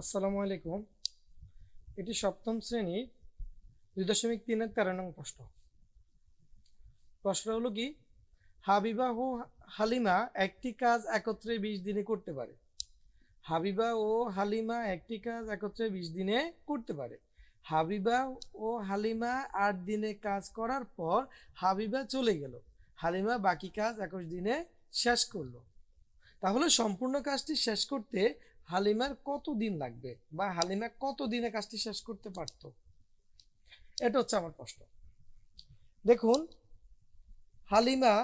আসসালামু আলাইকুম। এটি সপ্তম শ্রেণির দুই দশমিক তিনের তেরো নং প্রশ্ন। প্রশ্ন হলো কি, হাবিবা ও হালিমা একটি কাজ একত্রে বিশ দিনে করতে পারে। হাবিবা ও হালিমা একটি কাজ একত্রে বিশ দিনে করতে পারে। হাবিবা ও হালিমা আট দিনে কাজ করার পর হাবিবা চলে গেল। হালিমা বাকি কাজ একুশ দিনে শেষ করল। তাহলে সম্পূর্ণ কাজটি শেষ করতে হালিমার কত দিন লাগবে? বা হালিমা কত দিনে কাজটি শেষ করতে পারতো? এটা হচ্ছে আমার প্রশ্ন। দেখুন, হালিমা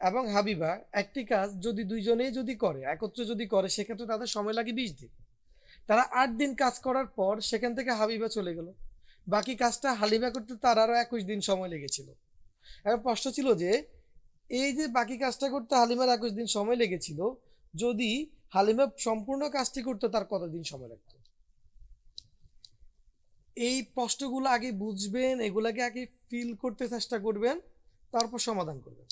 এবং হাবিবা একটি কাজ যদি দুইজনেই যদি করে, একত্রে যদি করে, সেক্ষেত্রে তাদের সময় লাগে বিশ দিন। তারা আট দিন কাজ করার পর সেখান থেকে হাবিবা চলে গেল। বাকি কাজটা হালিমা করতে তার আরও একুশ দিন সময় লেগেছিল। এখন প্রশ্ন ছিল যে, এই যে বাকি কাজটা করতে হালিমার একুশ দিন সময় লেগেছিল, যদি হালিমা সম্পূর্ণ কাজটি করতে তার কতদিন সময় লাগতো? এই প্রশ্নগুলো আগে বুঝবেন, এগুলাকে আগে ফিল করতে চেষ্টা করবেন, তারপর সমাধান করবেন।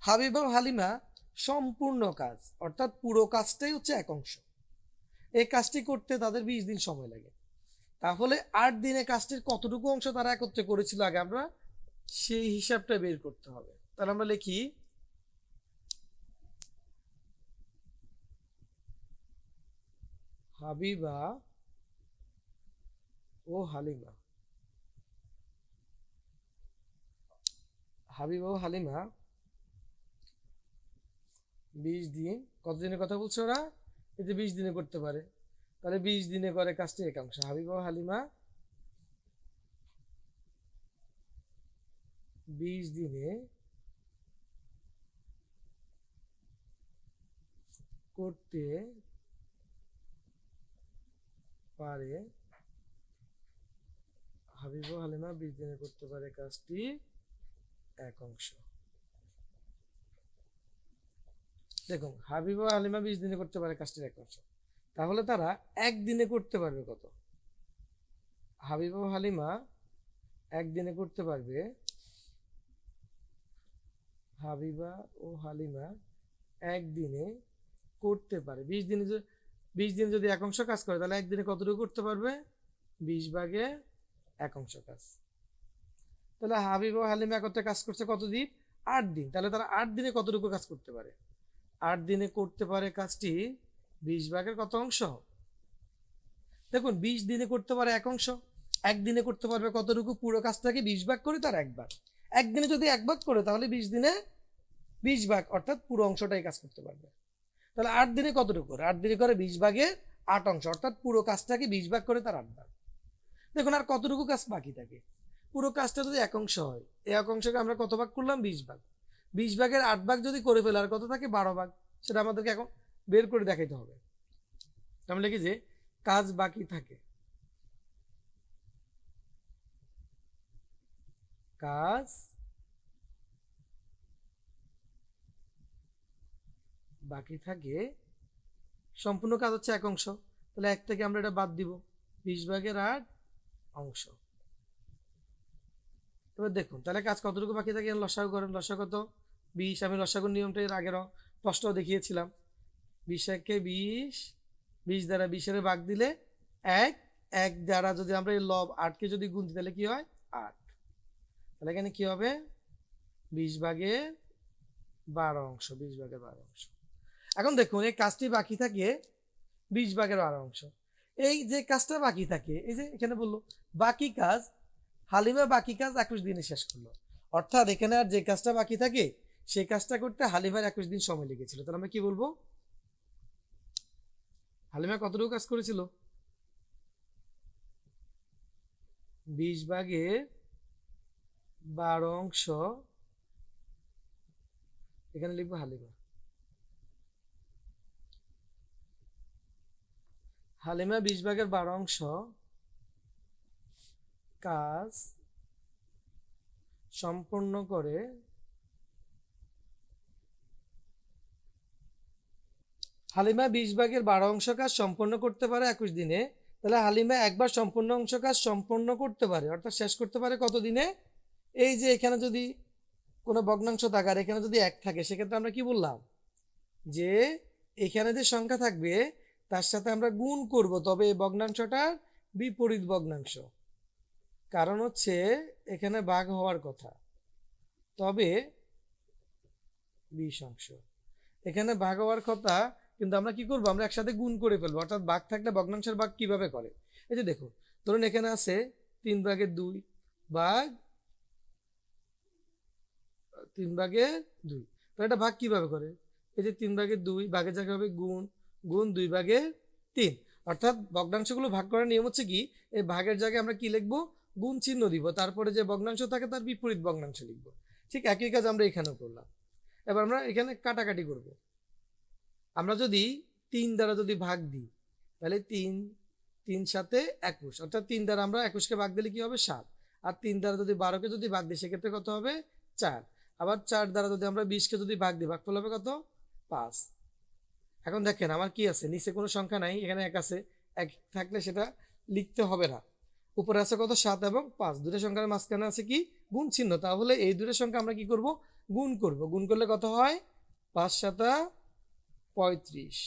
হাবিবা হালিমা সম্পূর্ণ কাজ, অর্থাৎ পুরো কাজটাই হচ্ছে এক অংশ। এই কাজটি করতে তাদের বিশ দিন সময় লাগে। তাহলে আট দিনে কাজটির কতটুকু অংশ তারা একত্রে করেছিল আগে আমরা সেই হিসাবটা বের করতে হবে। তাহলে আমরা লিখি হাবিবা ও হালিমা। হাবিবা ও হালিমা, বিশ দিন, কত দিনের কথা বলছো ওরা? যে বিশ দিনে করতে পারে। তাহলে বিশ দিনে করে কাজটি একাংশ। হাবিবা ও হালিমা, বিশ দিনে করতে পারে। হাবিব হালিমা বিশ দিনে করতে পারে কাজটি এক অংশ। দেখুন, হাবিব হালিমা বিশ দিনে করতে পারে কাজটির এক অংশ। তাহলে তারা একদিনে করতে পারবে কত? হাবিব হালিমা একদিনে করতে পারবে, হাবিবা ও হালিমা একদিনে করতে পারে। বিশ দিনে বিশ দিন যদি এক অংশ কাজ করে, তাহলে একদিনে কতটুকু করতে পারবে? বিশ ভাগে এক অংশ কাজ। তাহলে হাবিব ও হালিমা একত্রে কাজ করছে কতদিন আট দিন। তাহলে তারা আট দিনে কতটুকু কাজ করতে পারে? আট দিনে করতে পারে কাজটি বিশ ভাগের কত অংশ? দেখুন, বিশ দিনে করতে পারে এক অংশ। একদিনে করতে পারবে কতটুকু? পুরো কাজটাকে বিশ ভাগ করে তার একবার একদিনে যদি এক ভাগ করে, তাহলে বিশ দিনে বিশ ভাগ, অর্থাৎ পুরো অংশটাই কাজ করতে পারবে। তাহলে আট দিনে কতটুকু করে? আট দিনে করে বিশ ভাগে আট অংশ। অর্থাৎ পুরো কাজটাকে বিশ ভাগ করে তার আট ভাগ দেখুন আর কতটুকু কাজ বাকি থাকে? পুরো কাজটা যদি এক অংশ হয়, এই এক অংশকে আমরা কত ভাগ করলাম? বিশ ভাগ। বিশ ভাগের আট ভাগ যদি করে ফেলে, আর কত থাকে? বারো ভাগ। সেটা আমাদেরকে এখন বের করে দেখাইতে হবে। আমি লিখি যে, কাজ বাকি থাকে। কাজ বাকি থাকে সম্পূর্ণ কাজ হচ্ছে এক অংশ। তাহলে এক থেকে আমরা এটা বাদ দিব। বিশ ভাগের আট অংশ। এবার দেখুন, তাহলে কাজ কতটুকু বাকি থাকে? লসাগু করেন। লসাগু কত? বিশ। আমি লসাগুর নিয়মটা এর আগের প্রশ্ন দেখিয়েছিলাম। বিশ একে বিশ বিশ দ্বারা বিশের ভাগ দিলে এক এক দ্বারা যদি আমরা এই লব আটকে যদি গুণ তাহলে কি হয়? আট। তাহলে এখানে কি হবে? বিশ ভাগের বারো অংশ, বিশ ভাগের বারো অংশ। এখন দেখুন, এই কাজটি বাকি থাকে বিশ ভাগের বারো অংশ। এই যে কাজটা বাকি থাকে, এই যে এখানে বলল, বাকি কাজ, হালিমা বাকি কাজ একুশ দিনে শেষ করল। অর্থাৎ এখানে আর যে কাজটা বাকি থাকে সেই কাজটা করতে হালিমার একুশ দিন সময় লেগেছিল। তাহলে আমরা কি বলব? হালিমা কতটুকু কাজ করেছিল? বিশ ভাগের বারো অংশ। এখানে লিখব হালিমা। হালিমা বিশ ভাগের বারো অংশ। কাজ সম্পন্ন করে হালিমা বিশ ভাগের বারো অংশ কাজ সম্পন্ন করতে পারে একুশ দিনে। তাহলে হালিমা একবার সম্পূর্ণ অংশ কাজ সম্পন্ন করতে পারে, অর্থাৎ শেষ করতে পারে কত দিনে? এই যে এখানে যদি কোনো ভগ্নাংশ থাকে আর এখানে যদি এক থাকে, সেক্ষেত্রে আমরা কি বললাম? যে এখানে যে সংখ্যা থাকবে তার সাথে আমরা গুণ করব, তবে এই ভগ্নাংশটার বিপরীত ভগ্নাংশ। কারণ হচ্ছে এখানে ভাগ হওয়ার কথা। তবে বিশ অংশ। এখানে ভাগ হওয়ার কথা, কিন্তু আমরা কি করব? আমরা একসাথে গুণ করে ফেলব। অর্থাৎ ভাগ থাকলে ভগ্নাংশের ভাগ কীভাবে করে? এই যে দেখো ধরুন এখানে আছে তিন ভাগের দুই ভাগ তিন ভাগের দুই। তো এটা ভাগ কীভাবে করে? এই যে তিন ভাগের দুই ভাগের জায়গায় হবে গুণ গুণ দুই ভাগে তিন। অর্থাৎ ভগ্নাংশগুলো ভাগ করার নিয়ম হচ্ছে কি? এই ভাগের জায়গায় আমরা কি লিখব? গুণ চিহ্ন দিব। তারপরে যে ভগ্নাংশ থাকে তার বিপরীত ভগ্নাংশ লিখব। ঠিক একই কাজ আমরা এখানেও করলাম। এবার আমরা এখানে কাটাকাটি করব। আমরা যদি তিন দ্বারা যদি ভাগ দিই, তাহলে তিন তিন সাথে একুশ। অর্থাৎ তিন দ্বারা আমরা একুশকে ভাগ দিলে কি হবে? সাত। আর তিন দ্বারা যদি বারোকে যদি ভাগ দিই, সেক্ষেত্রে কত হবে? চার। আবার চার দ্বারা যদি আমরা বিশকে যদি ভাগ দিই, ভাগফল হবে কত? পাঁচ। এখন দেখেন আমার কি আছে? নিচে কোনো সংখ্যা নাই, এখানে এক আছে। এক থাকলে সেটা লিখতে হবে না। উপরে আছে কত? সাত এবং পাঁচ। দুটো সংখ্যার মাঝখানে আছে কি? গুণ চিহ্ন। তাহলে এই দুটো সংখ্যা আমরা কি করব? গুণ করব। গুণ করলে কত হয়? পাঁচ সাতা পঁয়ত্রিশ।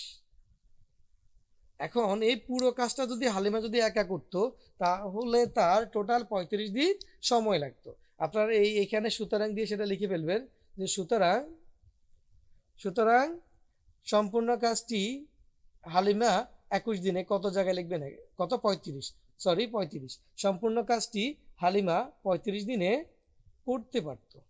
এখন এই পুরো কাজটা যদি হালিমা যদি একা করতো, তাহলে তার টোটাল পঁয়ত্রিশ দিন সময় লাগতো। আপনারা এই এখানে সুতরাং দিয়ে সেটা লিখে ফেলবেন যে সুতরাং সুতরাং সম্পূর্ণ কাজটি হালিমা একুশ দিনে কত জায়গায় লিখবেন? কত? পঁয়ত্রিশ। সরি পঁয়ত্রিশ। সম্পূর্ণ কাজটি হালিমা পঁয়ত্রিশ দিনে করতে পারতো।